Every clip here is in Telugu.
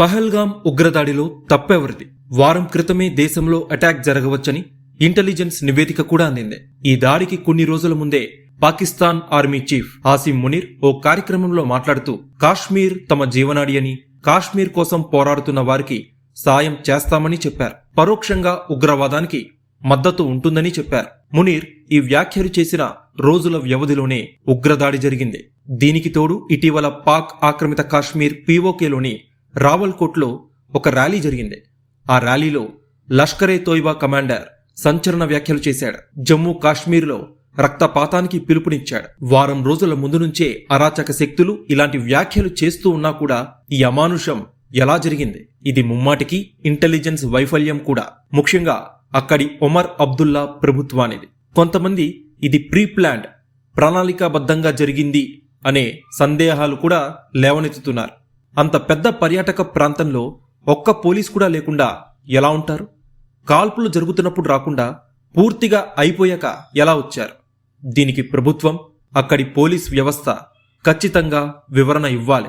పహల్గాం ఉగ్రదాడిలో తప్పెవరిది? వారం క్రితమే దేశంలో అటాక్ జరగవచ్చని ఇంటెలిజెన్స్ నివేదిక కూడా అందింది. ఈ దాడికి కొన్ని రోజుల ముందే పాకిస్తాన్ ఆర్మీ చీఫ్ ఆసిం మునీర్ ఓ కార్యక్రమంలో మాట్లాడుతూ కాశ్మీర్ తమ జీవనాడి అని కాశ్మీర్ కోసం పోరాడుతున్న వారికి సాయం చేస్తామని చెప్పారు. పరోక్షంగా ఉగ్రవాదానికి మద్దతు ఉంటుందని చెప్పారు. మునీర్ ఈ వ్యాఖ్యలు చేసిన రోజుల వ్యవధిలోనే ఉగ్రదాడి జరిగింది. దీనికి తోడు ఇటీవల పాక్ ఆక్రమిత కాశ్మీర్ పీఓకేలోని రావల్కోట్లో ఒక ర్యాలీ జరిగింది. ఆ ర్యాలీలో లష్కరే తోయిబా కమాండర్ సంచలన వ్యాఖ్యలు చేశాడు. జమ్మూ కాశ్మీర్లో రక్తపాతానికి పిలుపునిచ్చాడు. వారం రోజుల ముందు నుంచే అరాచక శక్తులు ఇలాంటి వ్యాఖ్యలు చేస్తూ ఉన్నా కూడా ఈ అమానుషం ఎలా జరిగింది? ఇది ముమ్మాటికి ఇంటెలిజెన్స్ వైఫల్యం కూడా. ముఖ్యంగా అక్కడి ఒమర్ అబ్దుల్లా ప్రభుత్వానిది. కొంతమంది ఇది ప్రీ ప్లాన్డ్ ప్రణాళికాబద్ధంగా జరిగింది అనే సందేహాలు కూడా లేవనెత్తుతున్నారు. అంత పెద్ద పర్యాటక ప్రాంతంలో ఒక్క పోలీస్ కూడా లేకుండా ఎలా ఉంటారు? కాల్పులు జరుగుతున్నప్పుడు రాకుండా పూర్తిగా అయిపోయాక ఎలా వచ్చారు? దీనికి ప్రభుత్వం అక్కడి పోలీస్ వ్యవస్థ ఖచ్చితంగా వివరణ ఇవ్వాలి.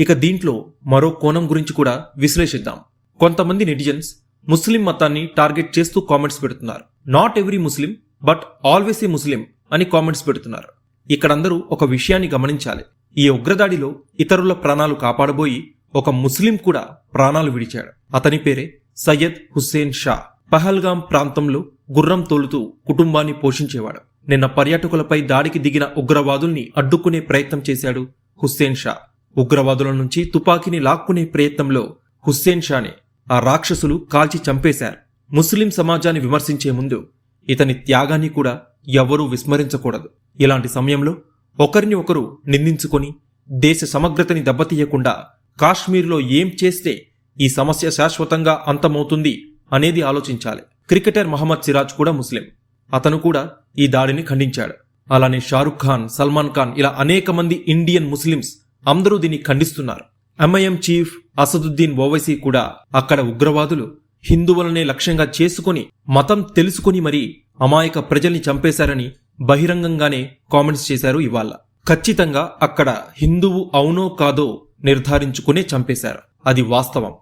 ఇక దీంట్లో మరో కోణం గురించి కూడా విశ్లేషిద్దాం. కొంతమంది నెటిజన్స్ ముస్లిం మతాన్ని టార్గెట్ చేస్తూ కామెంట్స్ పెడుతున్నారు. Not every Muslim but always a Muslim అని కామెంట్స్ పెడుతున్నారు. ఇక్కడందరూ ఒక విషయాన్ని గమనించాలి. ఈ ఉగ్రదాడిలో ఇతరుల ప్రాణాలు కాపాడబోయి ఒక ముస్లిం కూడా ప్రాణాలు విడిచాడు. అతని పేరే సయ్యద్ హుస్సేన్ షా. పహల్గాం ప్రాంతంలో గుర్రం తోలుతూ కుటుంబాన్ని పోషించేవాడు. నిన్న పర్యాటకులపై దాడికి దిగిన ఉగ్రవాదుల్ని అడ్డుకునే ప్రయత్నం చేశాడు హుస్సేన్ షా. ఉగ్రవాదుల నుంచి తుపాకీని లాక్కునే ప్రయత్నంలో హుస్సేన్ షాని ఆ రాక్షసులు కాల్చి చంపేశారు. ముస్లిం సమాజాన్ని విమర్శించే ముందు ఇతని త్యాగాన్ని కూడా ఎవరూ విస్మరించకూడదు. ఇలాంటి సమయంలో ఒకరిని ఒకరు నిందించుకొని దేశ సమగ్రతని దెబ్బతీయకుండా కాశ్మీర్లో ఏం చేస్తే ఈ సమస్య శాశ్వతంగా అంతమవుతుంది అనేది ఆలోచించాలి. క్రికెటర్ మహమ్మద్ సిరాజ్ కూడా ముస్లిం. అతను కూడా ఈ దాడిని ఖండించాడు. అలానే షారుఖ్ ఖాన్ సల్మాన్ ఖాన్ ఇలా అనేక మంది ఇండియన్ ముస్లిమ్స్ అందరూ దీన్ని ఖండిస్తున్నారు. ఎంఐఎం చీఫ్ అసదుద్దీన్ ఓవైసీ కూడా అక్కడ ఉగ్రవాదులు హిందువులనే లక్ష్యంగా చేసుకుని మతం తెలుసుకుని మరీ అమాయక ప్రజల్ని చంపేశారని బహిరంగంగానే కామెంట్స్ చేశారు ఇవాళ. ఖచ్చితంగా అక్కడ హిందువు అవునో కాదో నిర్ధారించుకునే చంపేశారు. అది వాస్తవం.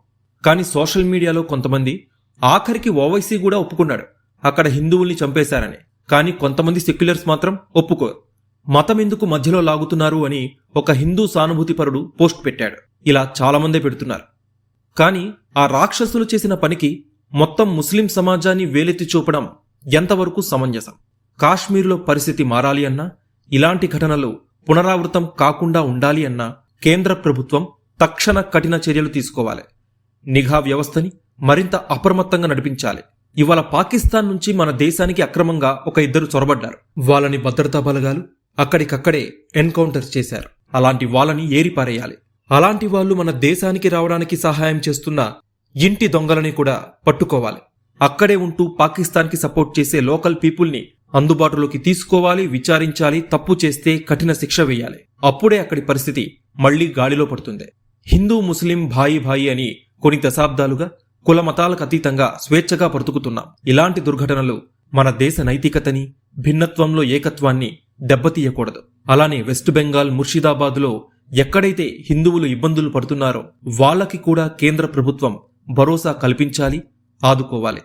కానీ సోషల్ మీడియాలో కొంతమంది ఆఖరికి ఓవైసీ కూడా ఒప్పుకున్నాడు అక్కడ హిందువుల్ని చంపేశారని. కానీ కొంతమంది సెక్యులర్స్ మాత్రం ఒప్పుకోరు. మతం ఎందుకు మధ్యలో లాగుతున్నారు అని ఒక హిందూ సానుభూతిపరుడు పోస్ట్ పెట్టాడు. ఇలా చాలామందే పెడుతున్నారు. కానీ ఆ రాక్షసులు చేసిన పనికి మొత్తం ముస్లిం సమాజాన్ని వేలెత్తి చూపడం ఎంతవరకు సమంజసం? కాశ్మీర్లో పరిస్థితి మారాలి అన్నా ఇలాంటి ఘటనలు పునరావృతం కాకుండా ఉండాలి అన్నా కేంద్ర ప్రభుత్వం తక్షణ కఠిన చర్యలు తీసుకోవాలి. నిఘా వ్యవస్థని మరింత అప్రమత్తంగా నడిపించాలి. ఇవాళ పాకిస్తాన్ నుంచి మన దేశానికి అక్రమంగా ఒక ఇద్దరు చొరబడ్డారు. వాళ్ళని భద్రతా బలగాలు అక్కడికక్కడే ఎన్కౌంటర్ చేశారు. అలాంటి వాళ్ళని ఏరిపారేయాలి. అలాంటి వాళ్ళు మన దేశానికి రావడానికి సహాయం చేస్తున్న ఇంటి దొంగలని కూడా పట్టుకోవాలి. అక్కడే ఉంటూ పాకిస్తాన్కి సపోర్ట్ చేసే లోకల్ పీపుల్ని అందుబాటులోకి తీసుకోవాలి విచారించాలి తప్పు చేస్తే కఠిన శిక్ష వేయాలి. అప్పుడే అక్కడి పరిస్థితి మళ్ళీ గాడిలో పడుతుంది. హిందూ ముస్లిం భాయి భాయి అని కొన్ని దశాబ్దాలుగా కుల మతాలకు అతీతంగా స్వేచ్ఛగా బ్రతుకుతున్నాం. ఇలాంటి దుర్ఘటనలు మన దేశ నైతికతని భిన్నత్వంలో ఏకత్వాన్ని దెబ్బతీయకూడదు. అలానే వెస్ట్ బెంగాల్ ముర్షిదాబాద్లో ఎక్కడైతే హిందువులు ఇబ్బందులు పడుతున్నారో వాళ్ళకి కూడా కేంద్ర ప్రభుత్వం భరోసా కల్పించాలి ఆదుకోవాలి.